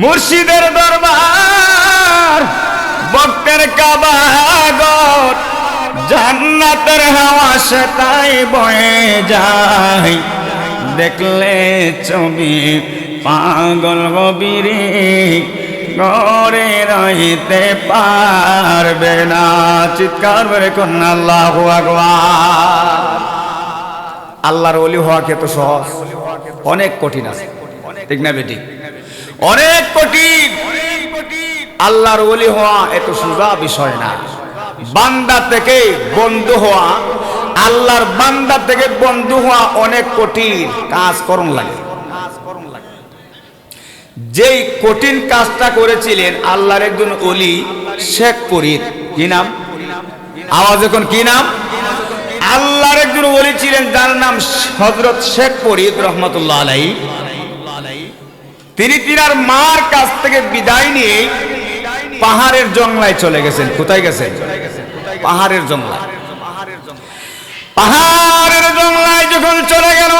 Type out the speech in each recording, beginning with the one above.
মুর্শিদের দরবার বক্তের কাবাগর জান্নাতের হাওয়া তাই বয়ে যায়। দেখলে ছবি পাগল গবিরে ঘরে রহিতে পারবে না। চিৎকার করে কন্যা, আল্লাহ আল্লাহর ওলি হওয়া তো সহজ, অনেক কঠিন আছে। ঠিক না বেটি? অনেক কঠিন আল্লাহর ওলি হওয়া এত সোজা বিষয় না। বান্দা থেকে বন্ধু হওয়া আল্লাহর বান্দা থেকে বন্ধু হওয়া অনেক কঠিন কাজ করণ লাগে। যেই কঠিন কাজটা করেছিলেন আল্লাহর একজন অলি শেখ ফরিদ। কি নাম? আওয়াজ এখন কি নাম? আল্লাহর একজন ওলি ছিলেন যার নাম হজরত শেখ ফরিদ রহমতুল্লাহ আলাই তিনি তিনার মার কাছ থেকে বিদায় নিয়ে পাহাড়ের জঙ্গলায় চলে গেছেন। কোথায় গেছেন? পাহাড়ের জঙ্গলায়। পাহাড়ের জঙ্গলায় যখন চলে গেল,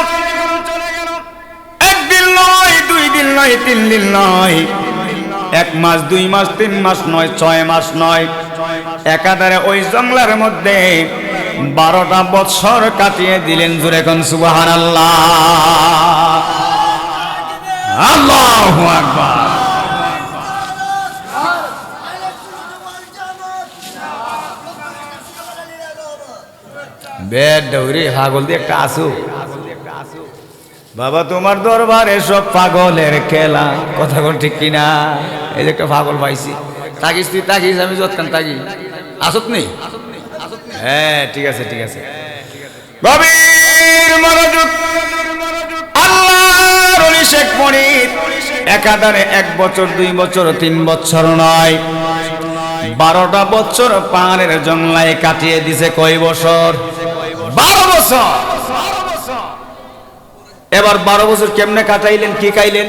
একদিন নয়, দুই দিন নয়, তিন দিন নয়, এক মাস, দুই মাস, তিন মাস নয়, ছয় মাস নয়, একাধারে ওই জঙ্গলার মধ্যে বারোটা বৎসর কাটিয়ে দিলেন জুরে কোন সুবাহান আল্লাহ আল্লাহ বেড ডৌরি পাগল দিয়ে একটা আসু। বাবা, তোমার দরবারে সব পাগলের খেলা। কথা কোন ঠিক কিনা? এই যে একটা পাগল পাইছি। তাকিস তুই তাকিস আমি যতক্ষণ তাকি আসত নেই হ্যাঁ ঠিক আছে ঠিক আছে। গভীর মনোযোগ। শেখ মনির একাধারে এক বছর, দুই বছর, তিন বছর নয়। বারোটা বছর পাহাড়ের জংলায় কাটিয়ে দিছে কয় বছর? বারো বছর। এবার বারো বছর কেমনে কাটাইলেন, কি খাইলেন?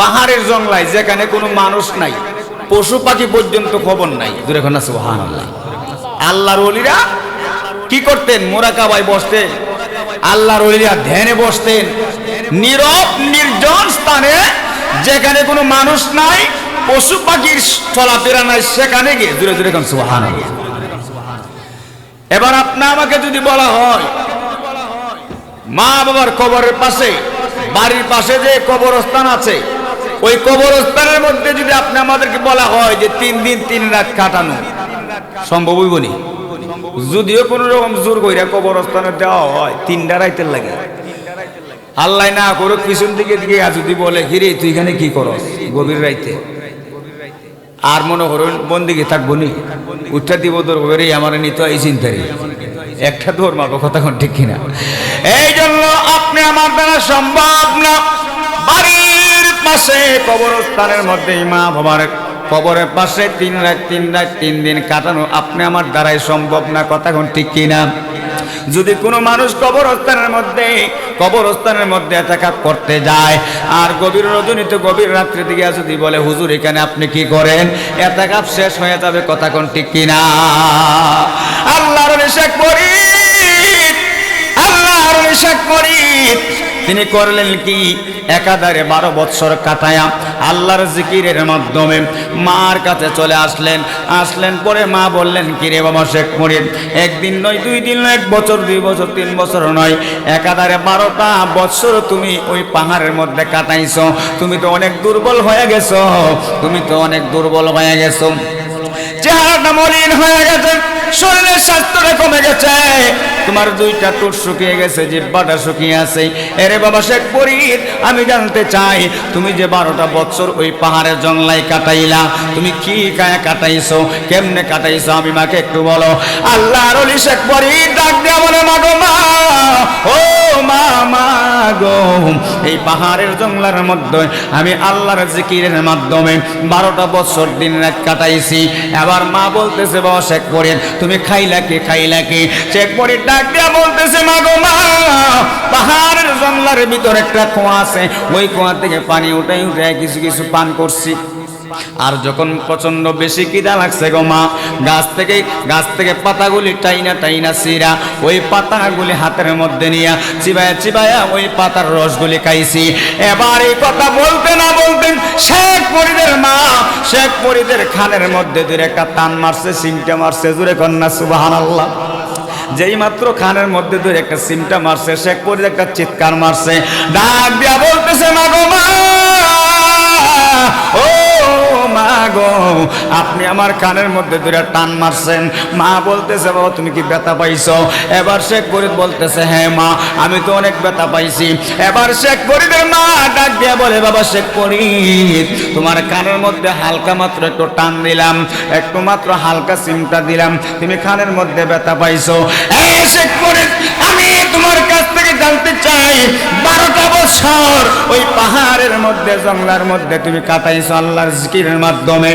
পাহাড়ের জংলায় যেখানে কোনো মানুষ নাই, পশু পাখি পর্যন্ত খবর নাই। আল্লাহ আল্লাহর অলিরা কি করতেন? মোরাকাবাই বসতেন। আল্লাহর অলিরা ধ্যানে বসতেন। নীরব, নির্জন স্থানে, যেখানে কোনো মানুষ নাই, পশু পাখির চলাফেরা নাই, সেখানে গিয়ে, দূরে দূরে খান সুহান এবার আপনি আমাকে যদি বলা হয়, মা বাবার কবরের পাশে, বাড়ির পাশে যে কবরস্থান আছে, ওই কবরস্থানের মধ্যে যদি আপনি আমাদেরকে বলা হয় যে তিন দিন, তিন রাত কাটানো, সম্ভব নি? যদিও কোন রকম জোর কইরা কবরস্থানে দেওয়া হয়, তিনটা রাইতের লাগে। আল্লাহ না করুক, পিছন দিকে দিকে যদি বলে, হিরে, তুই এখানে কি করস গভীর রাইতে? আর মনে করুন বন্দিকে থাকব নি উঠা দিব তোর আমার নিতে এই চিন্তারি একটা দৌড় মারবো কথা কোন ঠিক কিনা? এই জন্য আপনি আমার দ্বারা সম্ভব না। বাড়ির পাশে কবরস্থানের মধ্যে মা বাবার কবরের পাশে তিন রাত তিন রাত, তিন দিন কাটানো আপনি আমার দ্বারাই সম্ভব না, কথা কোন ঠিক কিনা? যদি কোনো মানুষ কবরস্থানের মধ্যে কবরস্থানের মধ্যে এতাকাপ করতে যায়, আর গভীর রজনীতে গভীর রাত্রে দিকে যদি বলে, হুজুর, এখানে আপনি কি করেন? এতাকাপ শেষ হয়ে যাবে, কথা কোন ঠিক কিনা? আল্লাহর করি। শেখ করি। তিনি করলেন কি? একাধারে বারো বৎসর কাটায়া আল্লাহর জিকিরের মাধ্যমে মার কাছে চলে আসলেন। আসলেন পরে মা বললেন, কি রে বাবা শেখ মরিদ, একদিন নয়, দুই দিন নয়, এক বছর, দুই বছর, তিন বছর নয়, একাধারে বারোটা বৎসর তুমি ওই পাহাড়ের মধ্যে কাটাইছ। তুমি তো অনেক দুর্বল হয়ে গেছো, তুমি তো অনেক দুর্বল হয়ে গেছো। চেহারাটা মলিন হয়ে গেছে, শরীরের স্বাস্থ্যটা কমে গেছে। তোমার দুইটা টুট শুকিয়ে গেছে, জিব্বাটা শুকিয়ে আছে। এরে বাবা শেখ পরীর আমি জানতে চাই, তুমি যে বারোটা বছর ওই পাহাড়ের জংলায় কাটাইলা, তুমি কি কায়া কাটাইছো, কেমনে কাটাইছো, আমি মাকে একটু বলো। আল্লাহর অলি শেখ পরীর ডাক দেওয়া বলে মাগো মা, ও মা মা গো। এই পাহাড়ের জংলার মধ্যে আমি আল্লাহর জিকিরের মাধ্যমে বারোটা বছর দিন রাত কাটাইছি। এবার মা বলতেছে, বাবা শেখ পরীর তুমি খাইলা কি খাইলা কি? শেখ পরীর ডাক দিয়া বলতেছে মা গো মা, পাহাড়ের জংলার ভিতর একটা কুয়া আছে। ওই কুয়া থেকে পানি উঠাই উঠাই কিছু কিছু পান করছি। আর যখন প্রচণ্ড বেশি কিদা লাগছে গো মা, গাছ থেকে গাছ থেকে পাতাগুলি টাইনা টাইনা সিরা ওই পাতাগুলি হাতের মধ্যে নিয়া চিবায়া চিবায়া ওই পাতার রসগুলি খাইছি। এবার এই কথা বলতে না বলতেন শেখ পরিদের মা, শেখ পরিদের খানের মধ্যে দূরে একটা টান মারছে, সিংটা মারছে জুড়ে কন্যা সুবাহান আল্লাহ যেই মাত্র খানের মধ্যে ধরে একটা সিমটা মারছে, সে করে একটা চিৎকার মারছে। ডাক দিয়া বলতেছে মা গো মা, ও গো, আপনি আমার কানের মধ্যে দুটা টান মারছেন। মা বলতেছে, বাবা, তুমি কি ব্যথা পাইছো? এবার শেখ ফরিদ বলতেছে হ্যাঁ মা, আমি তো অনেক ব্যথা পাইছি। এবার শেখ ফরিদের মা ডাক দিয়া বলে, বাবা শেখ ফরিদ, তোমার কানের মধ্যে হালকা মাত্র একটু টান দিলাম, একটু মাত্র হালকা সিমটা দিলাম, তুমি কানের মধ্যে ব্যথা পাইছো। এই শেখ ফরিদ জানতে চাই, বারোটা বছর ওই পাহাড়ের মধ্যে, জঙ্গলার মধ্যে তুমি কাটাইছো আল্লাহর জিকিরের মাধ্যমে।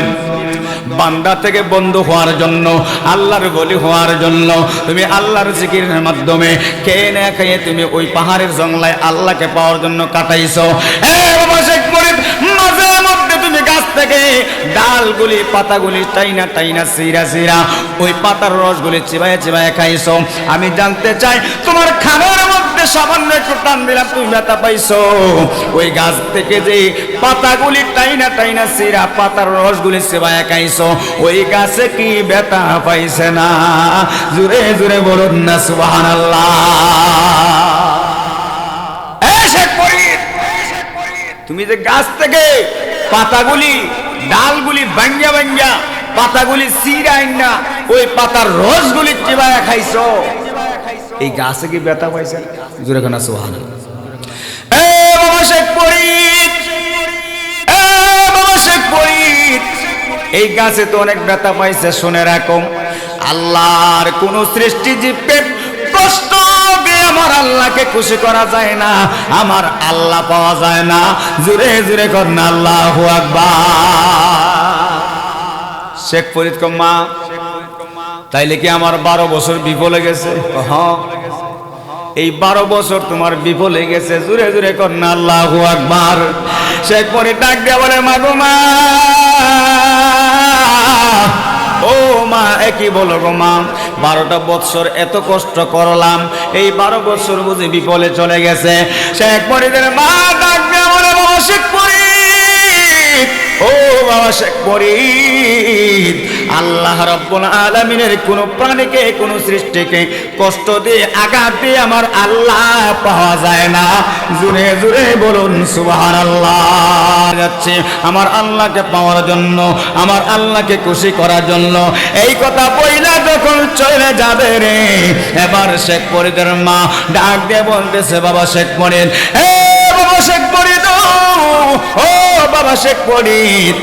বান্দা থেকে বন্ধু হওয়ার জন্য, আল্লাহর বলি হওয়ার জন্য তুমি আল্লাহর জিকিরের মাধ্যমে কে না খেয়ে তুমি ওই পাহাড়ের জঙ্গলায় আল্লাহকে পাওয়ার জন্য কাটাইছো। ডালগুলি, পাতাগুলি টাইনা টাইনা সিরা সিরা ওই পাতার রসগুলি চিবায় চিবায় খাইছো। আমি জানতে চাই, তোমার খাবার সামান্য একটু টান দিলাম তুমি ব্যথা পাইছো। ওই গাছ থেকে যে পাতাগুলি টাইনা টাইনা সিরা পাতার রসগুলি চিবায় খাইছো ওই গাছে কি ব্যথা পাইছে না? জুড়ে জুড়ে বলুন না ফরিদ, তুমি যে গাছ থেকে পাতাগুলি ডালগুলি ভাঙ্গা ভাঙ্গা পাতাগুলি সিরাই না ওই পাতার রসগুলি চিবায়া খাইছো। এই গাছে কি ব্যথা পাইছে? জোরে কোনা সোহান এই গাছে তো অনেক ব্যথা পাইছে শুনে রাখো। আল্লাহর কোন সৃষ্টি জীবকে কষ্ট আমার আল্লাহকে খুশি করা যায় না আমার আল্লাহ পাওয়া যায় না। জুড়ে জুড়ে কর না আল্লাহ আকবার। শেখ ফরিদ কম্মা তাইলে কি আমার বারো বছর বিফলে গেছে? এই বারো বছর তোমার বিফলে গেছে। জুড়ে জুড়ে না, আল্লাহ আকবার। শেখ ফরিদ ডাক দিয়ে বলে মাগো মা। ও মা একই বলো গো মা? বারোটা বৎসর এত কষ্ট করলাম। এই বারো বছর বুঝি বিফলে চলে গেছে। শেখ ফরিদের মা ডাক দিয়ে বলে শেখ ফরিদ ও বাবা শেখ ফরিদ আল্লাহ রব্বুল আলামিনের কোন প্রাণীকে, কোন সৃষ্টিকে কষ্ট দিয়ে আঘাত দিয়ে আমার আল্লাহ পাওয়া যায় না। জুড়ে জুড়ে বলুন, সুবহানাল্লাহ। যাচ্ছে আমার আল্লাহকে পাওয়ার জন্য, আমার আল্লাহকে খুশি করার জন্য। এই কথা বইলা যখন চলে যাবে রে, এবার শেখ ফরিদের মা ডাক দিয়ে বলতেছে, বাবা শেখ ফরিদ এ বাবা শেখ ফরিদ ও বাবা শেখ ফরিদ।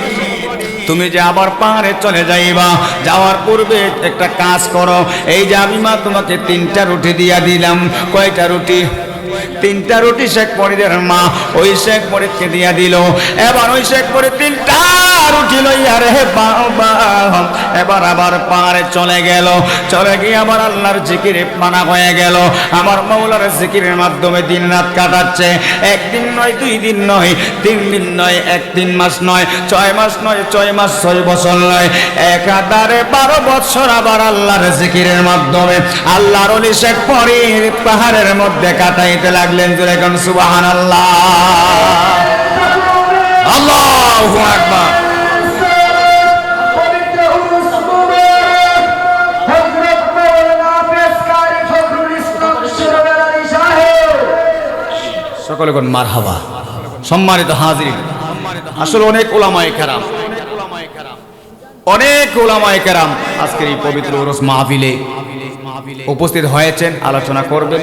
তুমি যে আবার পাহাড়ে চলে যাইবা, যাওয়ার পূর্বে একটা কাজ করো। এই যে আমি মা তোমাকে তিনটা রুটি দিয়া দিলাম। কয়টা রুটি? তিনটা রুটি শেখ ফরিদের মা, ওই শেখ ফরিদকে দিয়া দিল। এবার ওই শেখ ফরিদ তিনটা রুটি লইয়া রে বাবা। এবার আবার পাহাড়ে চলে গেল। চলে গিয়ে আবার আল্লাহর জিকির মানা হয়ে গেল। আমার মৌলার জিকিরের মাধ্যমে দিন রাত কাটাচ্ছে। একদিন নয়, দুই দিন নয়, তিন দিন নয়, এক তিন মাস নয়, ছয় মাস নয়, ছয় মাস ছয় বছর নয়। একাধারে বারো বছর আবার আল্লাহর জিকিরের মাধ্যমে আল্লাহর অলি শেখ পরির পাহাড়ের মধ্যে কাটাইতে লাগলেন কোন সুবাহান আল্লাহ আল্লাহু আকবার। সকলে মার হাওয়া সম্মানিত হাজির আসলে অনেক ওলামায় খেরাম অনেক ওলামায় কেরাম আজকের এই পবিত্র ওরস মাহফিলে উপস্থিত হয়েছেন, আলোচনা করবেন।